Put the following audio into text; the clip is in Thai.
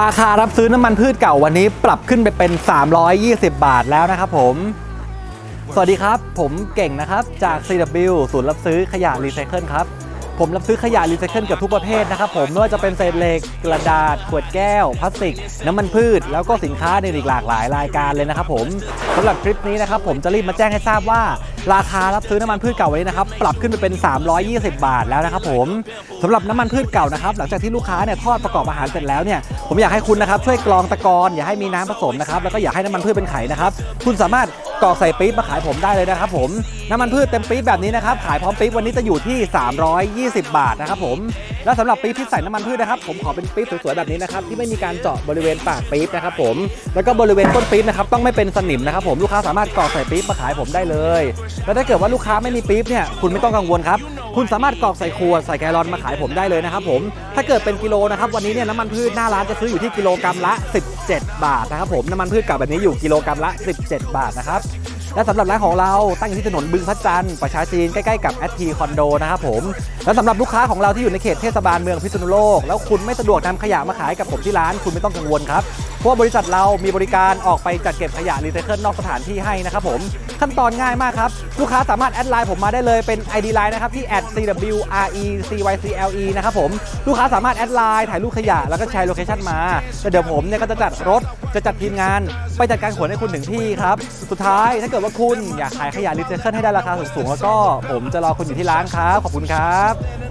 ราคารับซื้อน้ำมันพืชเก่าวันนี้ปรับขึ้นไปเป็น 320 บาทแล้วนะครับผม สวัสดีครับ ผมเก่งนะครับ จาก CW ศูนย์รับซื้อขยะรีไซเคิลครับ ผมรับซื้อขยะรีไซเคิลเกับทุกประเภทนะครับผมไม่ว่าจะเป็นเศษเหล็กกระดาษ ขวดแก้ว พลาสติก น้ำมันพืช แล้วก็สินค้าในอีกหลากหลายรายการเลยนะครับผมสำหรับคลิปนี้นะครับผมจะรีบมาแจ้งให้ทราบว่า ราคารับซื้อน้ำมันพืชเก่าวันนี้นะครับปรับขึ้นไปเป็น 320 บาทแล้วนะครับผมสำหรับน้ำมันพืชเก่านะครับหลังจากที่ลูกค้าเนี่ยทอดประกอบอาหารเสร็จแล้วเนี่ยผมอยากให้คุณนะครับช่วยกรองตะกอนอย่าให้มีน้ำผสมนะครับแล้วก็อย่าให้น้ำมันพืชเป็นไข่นะครับคุณสามารถกรอกใส่ปี๊บมาขายผมได้เลยนะครับผมน้ำมันพืชเต็มปี๊บแบบนี้นะครับขายพร้อมปี๊บวันนี้จะอยู่ที่ 320 บาทนะครับผมและสำหรับปี๊บที่ใส่น้ำมันพืชนะครับ ผมขอเป็นปี๊บสวยๆแบบนี้นะครับที่ไม่มีการเจาะบริเวณปากปี๊บนะครับผมแล้วก็บริเวณก้นปี๊บนะครับต้องไม่เป็นสนิมนะครับผมลูกค้าสามารถกรอกใส่ปี๊บมาขายผมได้เลย แล้วถ้าเกิดว่าลูกค้าไม่มีปี๊บเนี่ยคุณไม่ต้องกังวลครับคุณสามารถกรอกใส่ขวดใส่แกลอนมาขายผมได้เลยนะครับผมถ้าเกิดเป็นกิโลนะครับวันนี้เนี่ยน้ำมันพืชหน้าร้านจะซื้ออยู่ที่กิโลกรัมละ 17 บาทนะครับผมน้ำมันพืชก่าแบบนี้อยู่กิโลกรัมละ 17 บาทนะครับ และสำหรับร้านของเราตั้งอยู่ที่ถนนบึงพระจันทร์ประชาจีนใกล้ๆกับแอทีคอนโดนะครับผมและสำหรับลูกค้าของเราที่อยู่ในเขตเทศบาลเมืองพิษณุโลก แล้วคุณไม่สะดวกนำขยะมาขายกับผมที่ร้านคุณไม่ต้องกังวลครับ ว่าบริษัทเรามีบริการออกไปจัดเก็บขยะรีไซเคิลนอกสถานที่ให้นะครับผม ขั้นตอนง่ายมากครับ ลูกค้าสามารถแอดไลน์ผมมาได้เลยเป็น ID ไลน์นะครับที่ @cwrecycle นะครับผมลูกค้าสามารถแอดไลน์ถ่ายรูปขยะแล้วก็แชร์โลเคชั่นมาแล้วเดี๋ยวผมเนี่ยก็จะจัดรถจะจัดทีมงาน ไปจัดการขนให้คุณถึงที่ครับสุดท้ายถ้าเกิดว่าคุณอยากขายขยะรีไซเคิลให้ได้ราคาสูงๆแล้วก็ผมจะรอคุณอยู่ที่ร้านครับขอบคุณครับ